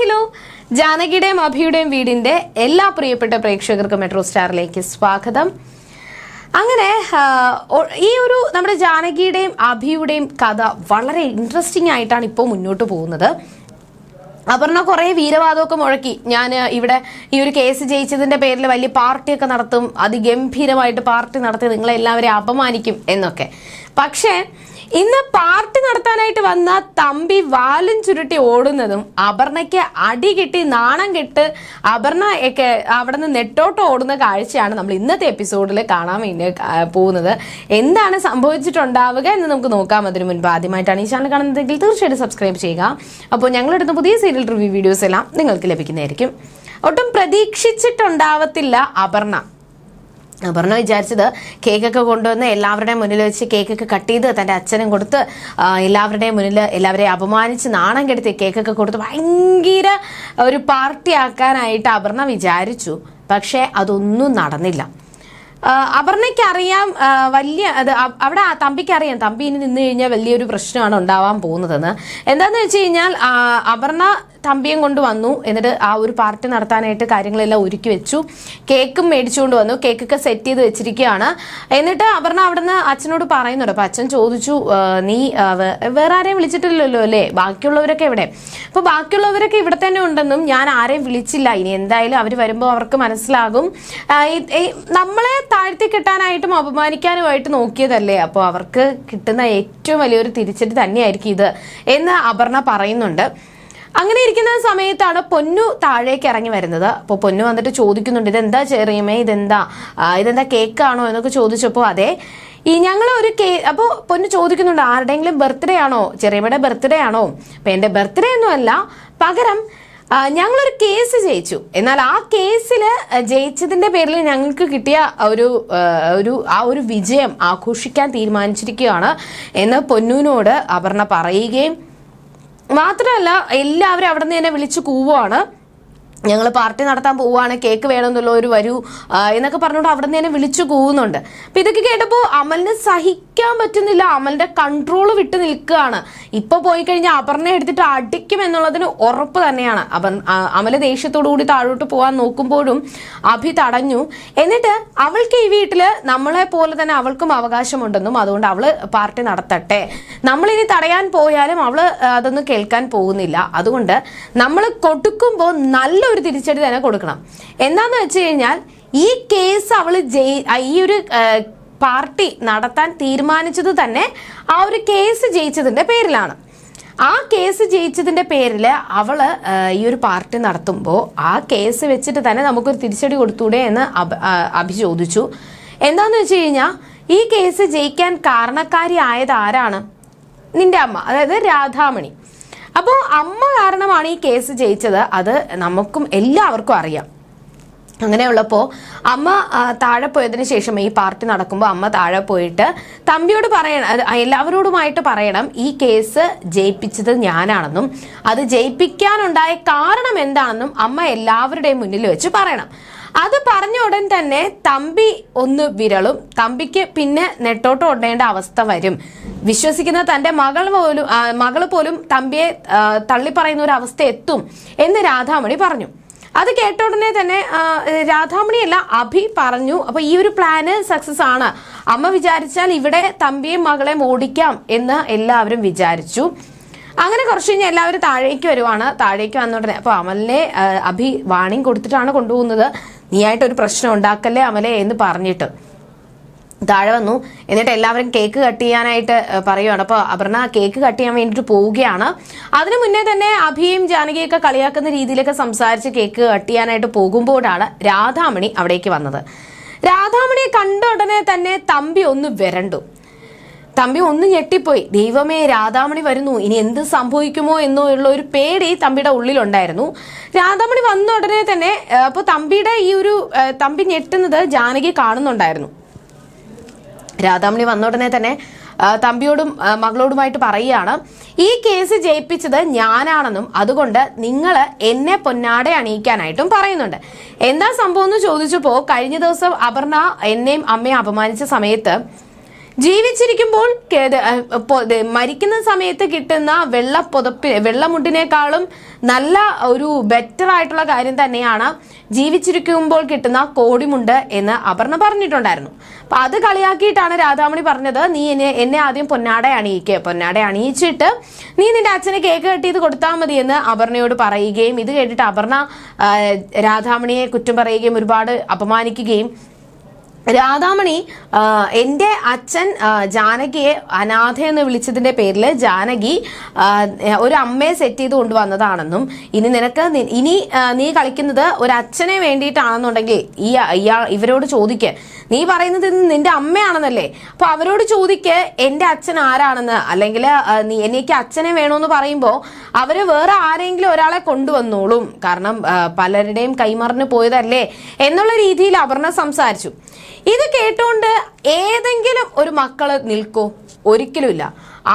Hello. ജാനകിയുടെയും അഭിയുടെയും വീടിന്റെ എല്ലാ പ്രിയപ്പെട്ട പ്രേക്ഷകർക്കും മെട്രോ സ്റ്റാറിലേക്ക് സ്വാഗതം. അങ്ങനെ ഈ ഒരു നമ്മുടെ ജാനകിയുടെയും അഭിയുടെയും കഥ വളരെ ഇൻട്രസ്റ്റിംഗ് ആയിട്ടാണ് ഇപ്പോൾ മുന്നോട്ട് പോകുന്നത്. അപർണ കുറെ വീരവാദമൊക്കെ മുഴക്കി. ഞാൻ ഇവിടെ ഈ ഒരു കേസ് ജയിച്ചതിന്റെ പേരിൽ വലിയ പാർട്ടിയൊക്കെ നടത്തും അതിഗംഭീരമായിട്ട് പാർട്ടി നടത്തി നിങ്ങളെ എല്ലാവരെയും അപമാനിക്കും എന്നൊക്കെ. പക്ഷേ ഇന്ന് പാർട്ടി നടത്താനായിട്ട് വന്ന തമ്പി വാലും ചുരുട്ടി ഓടുന്നതും അപർണയ്ക്ക് അടി കിട്ടി നാണം കെട്ട് അപർണ ഒക്കെ അവിടെ നിന്ന് നെട്ടോട്ട് ഓടുന്ന കാഴ്ചയാണ് നമ്മൾ ഇന്നത്തെ എപ്പിസോഡിൽ കാണാൻ വേണ്ടി പോകുന്നത്. എന്താണ് സംഭവിച്ചിട്ടുണ്ടാവുക എന്ന് നമുക്ക് നോക്കാം. അതിനു മുൻപ് ആദ്യമായിട്ടാണ് ഈ ചാനൽ കാണുന്നതെങ്കിൽ തീർച്ചയായിട്ടും സബ്സ്ക്രൈബ് ചെയ്യുക. അപ്പോൾ ഞങ്ങളെടുത്ത പുതിയ സീരിയൽ റിവ്യൂ വീഡിയോസ് എല്ലാം നിങ്ങൾക്ക് ലഭിക്കുന്നതായിരിക്കും. ഒട്ടും പ്രതീക്ഷിച്ചിട്ടുണ്ടാവത്തില്ല അപർണ. അപർണ വിചാരിച്ചത് കേക്കൊക്കെ കൊണ്ടുവന്ന് എല്ലാവരുടെയും മുന്നിൽ വെച്ച് കേക്കൊക്കെ കട്ട് ചെയ്ത് തന്റെ അച്ഛനും കൊടുത്ത് എല്ലാവരുടെയും മുന്നിൽ എല്ലാവരെയും അപമാനിച്ച് നാണം കെടുത്തി കേക്കൊക്കെ കൊടുത്ത് ഭയങ്കര ഒരു പാർട്ടി ആക്കാനായിട്ട് അപർണ വിചാരിച്ചു. പക്ഷേ അതൊന്നും നടന്നില്ല. അപർണയ്ക്കറിയാം വലിയ അത് അവിടെ തമ്പിക്ക് അറിയാം. തമ്പി ഇനി നിന്ന് കഴിഞ്ഞാൽ വലിയൊരു പ്രശ്നമാണ് ഉണ്ടാവാൻ പോകുന്നതെന്ന്. എന്താന്ന് വെച്ച് കഴിഞ്ഞാൽ അപർണ തമ്പിയും കൊണ്ട് വന്നു എന്നിട്ട് ആ ഒരു പാർട്ടി നടത്താനായിട്ട് കാര്യങ്ങളെല്ലാം ഒരുക്കി വെച്ചു. കേക്കും മേടിച്ചുകൊണ്ട് വന്നു. കേക്കൊക്കെ സെറ്റ് ചെയ്ത് വെച്ചിരിക്കുകയാണ്. എന്നിട്ട് അപർണ അവിടുന്ന് അച്ഛനോട് പറയുന്നുണ്ട്. അപ്പൊ അച്ഛൻ ചോദിച്ചു നീ വേറെ ആരെയും വിളിച്ചിട്ടില്ലല്ലോ അല്ലേ? ബാക്കിയുള്ളവരൊക്കെ എവിടെ? അപ്പൊ ബാക്കിയുള്ളവരൊക്കെ ഇവിടെ തന്നെ ഉണ്ടെന്നും ഞാൻ ആരെയും വിളിച്ചില്ല. ഇനി എന്തായാലും അവർ വരുമ്പോൾ അവർക്ക് മനസ്സിലാകും. നമ്മളെ താഴ്ത്തി കിട്ടാനായിട്ടും അപമാനിക്കാനുമായിട്ട് നോക്കിയതല്ലേ? അപ്പോൾ അവർക്ക് കിട്ടുന്ന ഏറ്റവും വലിയൊരു തിരിച്ചടി തന്നെയായിരിക്കും ഇത് എന്ന് അപർണ പറയുന്നുണ്ട്. അങ്ങനെ ഇരിക്കുന്ന സമയത്താണ് പൊന്നു താഴേക്ക് ഇറങ്ങി വരുന്നത്. അപ്പോൾ പൊന്നു വന്നിട്ട് ചോദിക്കുന്നുണ്ട് ഇതെന്താ ചെറിയമേ ഇതെന്താ? ഇതെന്താ കേക്കാണോ? എന്നൊക്കെ ചോദിച്ചപ്പോൾ അതെ ഈ ഞങ്ങൾ ഒരു കേ അപ്പോൾ പൊന്നു ചോദിക്കുന്നുണ്ട് ആരുടെയെങ്കിലും ബർത്ത്ഡേ ആണോ? ചെറിയമ്മയുടെ ബർത്ത്ഡേ ആണോ? അപ്പം എന്റെ ബർത്ത്ഡേ ഒന്നുമല്ല പകരം ആ, ഞങ്ങളൊരു കേസ് ജയിച്ചു. എന്നാൽ ആ കേസിൽ ജയിച്ചതിന്റെ പേരിൽ ഞങ്ങൾക്ക് കിട്ടിയ ഒരു ഒരു ആ ഒരു വിജയം ആഘോഷിക്കാൻ തീരുമാനിച്ചിരിക്കുകയാണ് എന്ന് പൊന്നൂനോട് അപർണ പറയുകയും മാത്രമല്ല എല്ലാവരും അവിടെ നിന്ന് തന്നെ വിളിച്ചു കൂവുകയാണ് ഞങ്ങൾ പാർട്ടി നടത്താൻ പോവുകയാണ് കേക്ക് വേണമെന്നുള്ള ഒരു വരൂ എന്നൊക്കെ പറഞ്ഞുകൊണ്ട് അവിടെ നിന്ന് തന്നെ വിളിച്ചു കൂവുന്നുണ്ട്. അപ്പൊ ഇതൊക്കെ കേട്ടപ്പോൾ അമലിന് സഹിക്കാൻ പറ്റുന്നില്ല അമലിന്റെ കൺട്രോൾ വിട്ട് നിൽക്കുകയാണ്. ഇപ്പൊ പോയി കഴിഞ്ഞാൽ അപർണ എടുത്തിട്ട് അടിക്കും എന്നുള്ളതിന് ഉറപ്പ് തന്നെയാണ്. അപർ അമൽ കൂടി താഴോട്ട് പോകാൻ നോക്കുമ്പോഴും അഭി തടഞ്ഞു. എന്നിട്ട് അവൾക്ക് ഈ വീട്ടിൽ നമ്മളെ പോലെ തന്നെ അവൾക്കും അവകാശമുണ്ടെന്നും അതുകൊണ്ട് അവൾ പാർട്ടി നടത്തട്ടെ. നമ്മളിനി തടയാൻ പോയാലും അവൾ അതൊന്നും കേൾക്കാൻ പോകുന്നില്ല. അതുകൊണ്ട് നമ്മൾ കൊടുക്കുമ്പോൾ നല്ലൊരു തിരിച്ചടി തന്നെ കൊടുക്കണം. എന്താന്ന് വെച്ച് കഴിഞ്ഞാൽ ഈ കേസ് അവൾ ജയി ഈ ഒരു പാർട്ടി നടത്താൻ തീരുമാനിച്ചത് തന്നെ ആ ഒരു കേസ് ജയിച്ചതിന്റെ പേരിലാണ്. ആ കേസ് ജയിച്ചതിന്റെ പേരിൽ അവൾ ഈ ഒരു പാർട്ടി നടത്തുമ്പോൾ ആ കേസ് വെച്ചിട്ട് തന്നെ നമുക്കൊരു തിരിച്ചടി കൊടുത്തൂടെ എന്ന് അഭി ചോദിച്ചു എന്താന്ന് വെച്ച് കഴിഞ്ഞാൽ ഈ കേസ് ജയിക്കാൻ കാരണക്കാരി ആയത് ആരാണ്? നിന്റെ അമ്മ അതായത് രാധാമണി. അപ്പോൾ അമ്മ കാരണമാണ് ഈ കേസ് ജയിച്ചത്. അത് നമുക്കും എല്ലാവർക്കും അറിയാം. അങ്ങനെയുള്ളപ്പോൾ അമ്മ താഴെ പോയതിനു ശേഷം ഈ പാർട്ടി നടക്കുമ്പോൾ അമ്മ താഴെ പോയിട്ട് തമ്പിയോട് പറയണം എല്ലാവരോടുമായിട്ട് പറയണം ഈ കേസ് ജയിപ്പിച്ചത് ഞാനാണെന്നും അത് ജയിപ്പിക്കാനുണ്ടായ കാരണം എന്താണെന്നും അമ്മ എല്ലാവരുടെയും മുന്നിൽ വെച്ച് പറയണം. അത് പറഞ്ഞ ഉടൻ തന്നെ തമ്പി ഒന്ന് വിരളും തമ്പിക്ക് പിന്നെ നെട്ടോട്ട് ഓടേണ്ട അവസ്ഥ വരും. വിശ്വസിക്കുന്ന തന്റെ മകൾ പോലും മകൾ പോലും തമ്പിയെ തള്ളിപ്പറയുന്ന തള്ളി പറയുന്ന ഒരു അവസ്ഥ എത്തും എന്ന് രാധാമണി പറഞ്ഞു. അത് കേട്ട ഉടനെ തന്നെ രാധാമണി രാധാമണിയല്ല അഭി പറഞ്ഞു അപ്പൊ ഈ ഒരു പ്ലാന് സക്സസ് ആണ്. അമ്മ വിചാരിച്ചാൽ ഇവിടെ തമ്പിയും മകളെയും ഓടിക്കാം എന്ന് എല്ലാവരും വിചാരിച്ചു. അങ്ങനെ കുറച്ച് കഴിഞ്ഞാൽ എല്ലാവരും താഴേക്ക് വരുവാണ്. താഴേക്ക് വന്ന അപ്പൊ അമലിനെ അഭി വാണിംഗ് കൊടുത്തിട്ടാണ് കൊണ്ടുപോകുന്നത്. നീയായിട്ട് ഒരു പ്രശ്നം ഉണ്ടാക്കല്ലേ അമലേ എന്ന് പറഞ്ഞിട്ട് താഴെ വന്നു. എന്നിട്ട് എല്ലാവരും കേക്ക് കട്ട് ചെയ്യാനായിട്ട് പറയുവാണ്. അപ്പോൾ അപർണ കേക്ക് കട്ട് ചെയ്യാൻ വേണ്ടിയിട്ട് പോവുകയാണ്. അതിനു മുന്നേ തന്നെ അഭിയും ജാനകിയൊക്കെ കളിയാക്കുന്ന രീതിയിലൊക്കെ സംസാരിച്ച് കേക്ക് കട്ട് ചെയ്യാനായിട്ട് പോകുമ്പോഴാണ് രാധാമണി അവിടേക്ക് വന്നത്. രാധാമണിയെ കണ്ട ഉടനെ തന്നെ തമ്പി ഒന്ന് വിരണ്ടു. തമ്പി ഒന്ന് ഞെട്ടിപ്പോയി. ദൈവമേ രാധാമണി വരുന്നു. ഇനി എന്ത് സംഭവിക്കുമോ എന്നോ ഉള്ള ഒരു പേടി തമ്പിയുടെ ഉള്ളിലുണ്ടായിരുന്നു. രാധാമണി വന്ന ഉടനെ തന്നെ അപ്പോൾ തമ്പിയുടെ ഈ ഒരു തമ്പി ഞെട്ടുന്നത് ജാനകി കാണുന്നുണ്ടായിരുന്നു. രാധാമണി വന്ന ഉടനെ തന്നെ തമ്പിയോടും മകളോടുമായിട്ട് പറയുകയാണ് ഈ കേസ് ജയിപ്പിച്ചത് ഞാനാണെന്നും അതുകൊണ്ട് നിങ്ങൾ എന്നെ പൊന്നാടെ അണിയിക്കാനായിട്ടും പറയുന്നുണ്ട്. എന്താ സംഭവം എന്ന് ചോദിച്ചപ്പോൾ കഴിഞ്ഞ ദിവസം അപർണ എന്നെയും അമ്മയും അപമാനിച്ച സമയത്ത് ജീവിച്ചിരിക്കുമ്പോൾ മരിക്കുന്ന സമയത്ത് കിട്ടുന്ന വെള്ള വെള്ളമുണ്ടിനേക്കാളും നല്ല ഒരു ബെറ്റർ ആയിട്ടുള്ള കാര്യം തന്നെയാണ് ജീവിച്ചിരിക്കുമ്പോൾ കിട്ടുന്ന കോടിമുണ്ട് എന്ന് അപർണ പറഞ്ഞിട്ടുണ്ടായിരുന്നു. അപ്പൊ അത് കളിയാക്കിയിട്ടാണ് രാധാമണി പറഞ്ഞത് നീ എന്നെ എന്നെ ആദ്യം പൊന്നാട അണിയിക്കുക പൊന്നാട അണിയിച്ചിട്ട് നീ നിന്റെ അച്ഛന് കേക്ക് കെട്ടിയത് കൊടുത്താൽ മതി എന്ന് അപർണയോട് പറയുകയും ഇത് കേട്ടിട്ട് അപർണ രാധാമണിയെ കുറ്റം പറയുകയും ഒരുപാട് അപമാനിക്കുകയും രാധാമണി എന്റെ അച്ഛൻ ജാനകിയെ അനാഥ എന്ന് വിളിച്ചതിന്റെ പേരിൽ ജാനകി ഒരു അമ്മയെ സെറ്റ് ചെയ്ത് കൊണ്ടുവന്നതാണെന്നും ഇനി നിനക്ക് ഇനി നീ കളിക്കുന്നത് ഒരു അച്ഛനെ വേണ്ടിയിട്ടാണെന്നുണ്ടെങ്കിൽ ഈ ഇയാൾ ഇവരോട് ചോദിക്ക്. നീ പറയുന്നത് നിന്റെ അമ്മയാണെന്നല്ലേ? അപ്പൊ അവരോട് ചോദിക്ക് എന്റെ അച്ഛൻ ആരാണെന്ന്? അല്ലെങ്കിൽ നീ എനിക്ക് അച്ഛനെ വേണമെന്ന് പറയുമ്പോൾ അവർ വേറെ ആരെങ്കിലും ഒരാളെ കൊണ്ടുവന്നോളും. കാരണം പലരുടെയും കൈമറിഞ്ഞു പോയതല്ലേ? എന്നുള്ള രീതിയിൽ അപർണ സംസാരിച്ചു. ഇത് കേട്ടോണ്ട് ഏതെങ്കിലും ഒരു മക്കൾ നിൽക്കോ. ഒരിക്കലുമില്ല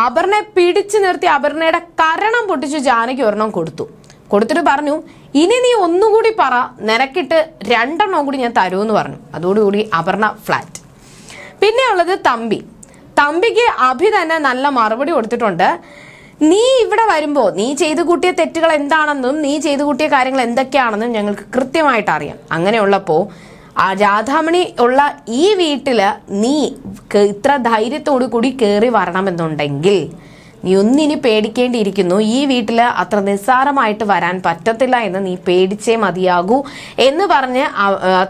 അപർണയെ പിടിച്ചു നിർത്തി അപർണയുടെ കരണം പൊട്ടിച്ച് ജാനകി ഒരെണ്ണം കൊടുത്തു. കൊടുത്തിട്ട് പറഞ്ഞു ഇനി നീ ഒന്നുകൂടി പറ. നിനക്കിട്ട് രണ്ടെണ്ണം കൂടി ഞാൻ തരുമെന്ന് പറഞ്ഞു. അതോടുകൂടി അപർണ ഫ്ലാറ്റ് പിന്നെ ഉള്ളത് തമ്പി. തമ്പിക്ക് അഭി തന്നെ നല്ല മറുപടി കൊടുത്തിട്ടുണ്ട്. നീ ഇവിടെ വരുമ്പോൾ നീ ചെയ്തു കൂട്ടിയ തെറ്റുകൾ എന്താണെന്നും നീ ചെയ്തു കൂട്ടിയ കാര്യങ്ങൾ എന്തൊക്കെയാണെന്നും ഞങ്ങൾക്ക് കൃത്യമായിട്ട് അറിയാം. അങ്ങനെയുള്ളപ്പോൾ ആ രാധാമണി ഉള്ള ഈ വീട്ടിൽ നീ ഇത്ര ധൈര്യത്തോടു കൂടി കയറി വരണമെന്നുണ്ടെങ്കിൽ നീ ഒന്നിനി പേടിക്കേണ്ടിയിരിക്കുന്നു. ഈ വീട്ടിൽ അത്ര നിസ്സാരമായിട്ട് വരാൻ പറ്റത്തില്ല എന്ന് നീ പേടിച്ചേ മതിയാകൂ എന്ന് പറഞ്ഞ്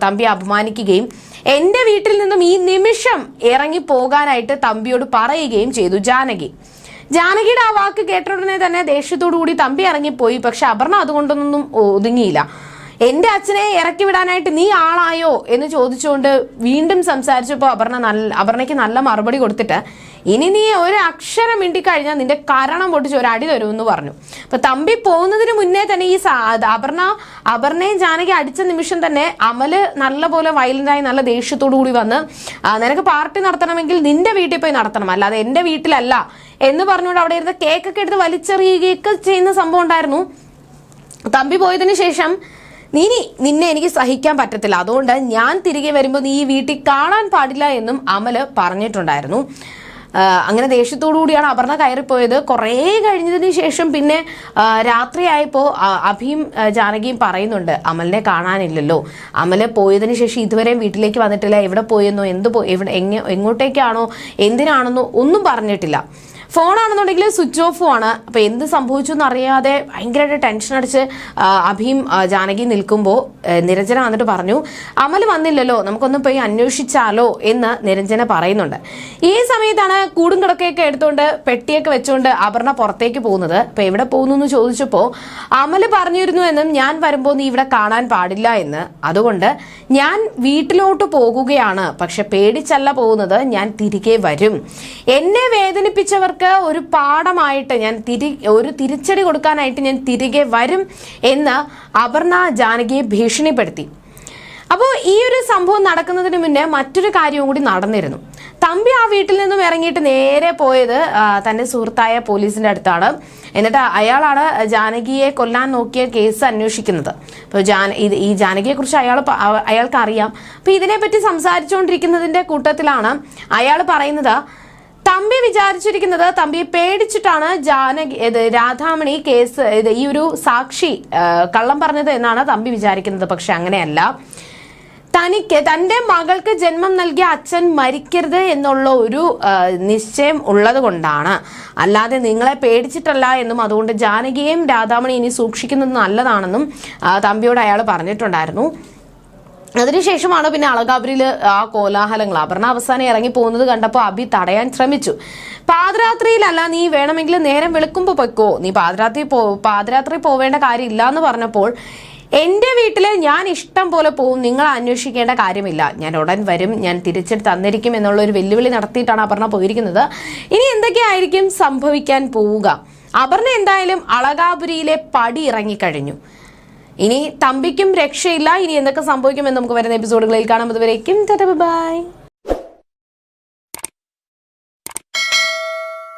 തമ്പി അപമാനിക്കുകയും എന്റെ വീട്ടിൽ നിന്നും ഈ നിമിഷം ഇറങ്ങി പോകാനായിട്ട് തമ്പിയോട് പറയുകയും ചെയ്തു ജാനകി. ജാനകിയുടെ ആ വാക്ക് കേട്ട ഉടനെ തന്നെ ദേഷ്യത്തോടു കൂടി തമ്പി ഇറങ്ങിപ്പോയി. പക്ഷെ അപർണ അതുകൊണ്ടൊന്നും ഒതുങ്ങിയില്ല. എന്റെ അച്ഛനെ ഇറക്കി വിടാനായിട്ട് നീ ആളായോ? എന്ന് ചോദിച്ചുകൊണ്ട് വീണ്ടും സംസാരിച്ചപ്പോൾ അപർണ നല്ല അപർണയ്ക്ക് നല്ല മറുപടി കൊടുത്തിട്ട് ഇനി നീ ഒരു അക്ഷരം മിണ്ടി കഴിഞ്ഞാൽ നിന്റെ കരണം പൊട്ടിച്ച് ഒരു അടി എന്ന് പറഞ്ഞു. അപ്പൊ തമ്പി പോകുന്നതിന് മുന്നേ തന്നെ ഈ അപർണ അപർണയും ജാനകി അടിച്ച നിമിഷം തന്നെ അമൽ നല്ലപോലെ വയലന്റായി നല്ല ദേഷ്യത്തോടു കൂടി വന്ന് നിനക്ക് പാർട്ടി നടത്തണമെങ്കിൽ നിന്റെ വീട്ടിൽ പോയി നടത്തണം. അല്ലാതെ എന്റെ വീട്ടിലല്ല. എന്ന് പറഞ്ഞുകൊണ്ട് അവിടെ ഇരുന്ന് കേക്കൊക്കെ എടുത്ത് വലിച്ചെറിയുകയൊക്കെ ചെയ്യുന്ന സംഭവം ഉണ്ടായിരുന്നു. തമ്പി പോയതിനു ശേഷം നീ നീ- നിന്നെ എനിക്ക് സഹിക്കാൻ പറ്റത്തില്ല. അതുകൊണ്ട് ഞാൻ തിരികെ വരുമ്പോൾ നീ ഈ വീട്ടിൽ കാണാൻ പാടില്ല എന്നും അമൽ പറഞ്ഞിട്ടുണ്ടായിരുന്നു. അങ്ങനെ ദേഷ്യത്തോടു കൂടിയാണ് അപർണ കയറിപ്പോയത്. കുറേ കഴിഞ്ഞതിന് ശേഷം പിന്നെ രാത്രിയായപ്പോൾ അഭിയും ജാനകിയും പറയുന്നുണ്ട് അമലിനെ കാണാനില്ലല്ലോ. അമൽ പോയതിന് ശേഷം ഇതുവരെ വീട്ടിലേക്ക് വന്നിട്ടില്ല. എവിടെ പോയെന്നോ എന്ത് പോയി എവിടെ എങ്ങോട്ടേക്കാണോ എന്തിനാണെന്നോ ഒന്നും പറഞ്ഞിട്ടില്ല. ഫോണാണെന്നുണ്ടെങ്കിൽ സ്വിച്ച് ഓഫും ആണ് അപ്പൊ എന്ത് സംഭവിച്ചു എന്നറിയാതെ ഭയങ്കരമായിട്ട് ടെൻഷൻ അടിച്ച് അഭിയും ജാനകി നിൽക്കുമ്പോൾ നിരഞ്ജന വന്നിട്ട് പറഞ്ഞു അമൽ വന്നില്ലല്ലോ നമുക്കൊന്ന് പോയി അന്വേഷിച്ചാലോ എന്ന് നിരഞ്ജന പറയുന്നുണ്ട്. ഈ സമയത്താണ് കൂടും കിടക്കയൊക്കെ എടുത്തുകൊണ്ട് പെട്ടിയൊക്കെ വെച്ചുകൊണ്ട് അപർണ പുറത്തേക്ക് പോകുന്നത്. അപ്പൊ എവിടെ പോകുന്നു എന്ന് ചോദിച്ചപ്പോൾ അമൽ പറഞ്ഞിരുന്നു എന്നും ഞാൻ വരുമ്പോൾ നീ ഇവിടെ കാണാൻ പാടില്ല എന്ന്. അതുകൊണ്ട് ഞാൻ വീട്ടിലോട്ട് പോകുകയാണ്. പക്ഷെ പേടിച്ചല്ല പോകുന്നത് ഞാൻ തിരികെ വരും. എന്നെ വേദനിപ്പിച്ചവർക്ക് ഒരു പാഠമായിട്ട് ഞാൻ തിരി ഒരു തിരിച്ചടി കൊടുക്കാനായിട്ട് ഞാൻ തിരികെ വരും എന്ന് അപർണ ജാനകിയെ ഭീഷണിപ്പെടുത്തി. അപ്പോൾ ഈ ഒരു സംഭവം നടക്കുന്നതിന് മുന്നേ മറ്റൊരു കാര്യവും കൂടി നടന്നിരുന്നു. തമ്പി ആ വീട്ടിൽ നിന്നും ഇറങ്ങിയിട്ട് നേരെ പോയത് തന്റെ സുഹൃത്തായ പോലീസിന്റെ അടുത്താണ്. എന്നിട്ട് അയാളാണ് ജാനകിയെ കൊല്ലാൻ നോക്കിയ കേസ് അന്വേഷിക്കുന്നത്. അപ്പോൾ ജാന ഇത് ഈ ജാനകിയെക്കുറിച്ച് അയാൾ അയാൾക്കറിയാം അപ്പോൾ ഇതിനെപ്പറ്റി സംസാരിച്ചുകൊണ്ടിരിക്കുന്നതിന്റെ കൂട്ടത്തിലാണ് അയാൾ പറയുന്നത് തമ്പി വിചാരിച്ചിരിക്കുന്നത് തമ്പി പേടിച്ചിട്ടാണ് ജാനകി ഇത് രാധാമണി കേസ് ഇത് ഈ ഒരു സാക്ഷി കള്ളം പറഞ്ഞത് എന്നാണ് തമ്പി വിചാരിക്കുന്നത്. പക്ഷെ അങ്ങനെയല്ല. തനിക്ക് തന്റെ മകൾക്ക് ജന്മം നൽകിയ അച്ഛൻ മരിക്കരുത് എന്നുള്ള ഒരു നിശ്ചയം ഉള്ളത് കൊണ്ടാണ്. അല്ലാതെ നിങ്ങളെ പേടിച്ചിട്ടല്ല എന്നും അതുകൊണ്ട് ജാനകിയെയും രാധാമണി ഇനി സൂക്ഷിക്കുന്നത് നല്ലതാണെന്നും തമ്പിയോട് അയാൾ പറഞ്ഞിട്ടുണ്ടായിരുന്നു. അതിനുശേഷമാണ് പിന്നെ അളകാപുരിയിൽ ആ കോലാഹലങ്ങൾ. അപർണ അവസാനം ഇറങ്ങി പോകുന്നത് കണ്ടപ്പോൾ അബി തടയാൻ ശ്രമിച്ചു. പാതിരാത്രിയിലല്ല നീ വേണമെങ്കിൽ നേരം വെളുക്കുമ്പോൾ പൊയ്ക്കോ. നീ പാതിരാത്രി പോ പാതിരാത്രി പോവേണ്ട കാര്യമില്ല എന്ന് പറഞ്ഞപ്പോൾ എന്റെ വീട്ടിൽ ഞാൻ ഇഷ്ടം പോലെ പോവും. നിങ്ങൾ അന്വേഷിക്കേണ്ട കാര്യമില്ല. ഞാൻ ഉടൻ വരും. ഞാൻ തിരിച്ചെടുത്ത് തന്നിരിക്കും എന്നുള്ള ഒരു വെല്ലുവിളി നടത്തിയിട്ടാണ് അപർണ പോയിരിക്കുന്നത്. ഇനി എന്തൊക്കെയായിരിക്കും സംഭവിക്കാൻ പോവുക? അപർണ എന്തായാലും അളകാപുരിയിലെ പടി ഇറങ്ങിക്കഴിഞ്ഞു. ഇനി തമ്പിക്കും രക്ഷയില്ല. ഇനി എന്തൊക്കെ സംഭവിക്കുമെന്ന് നമുക്ക് വരുന്ന എപ്പിസോഡുകളിൽ കാണാം. അതുവരേക്കും ബൈ.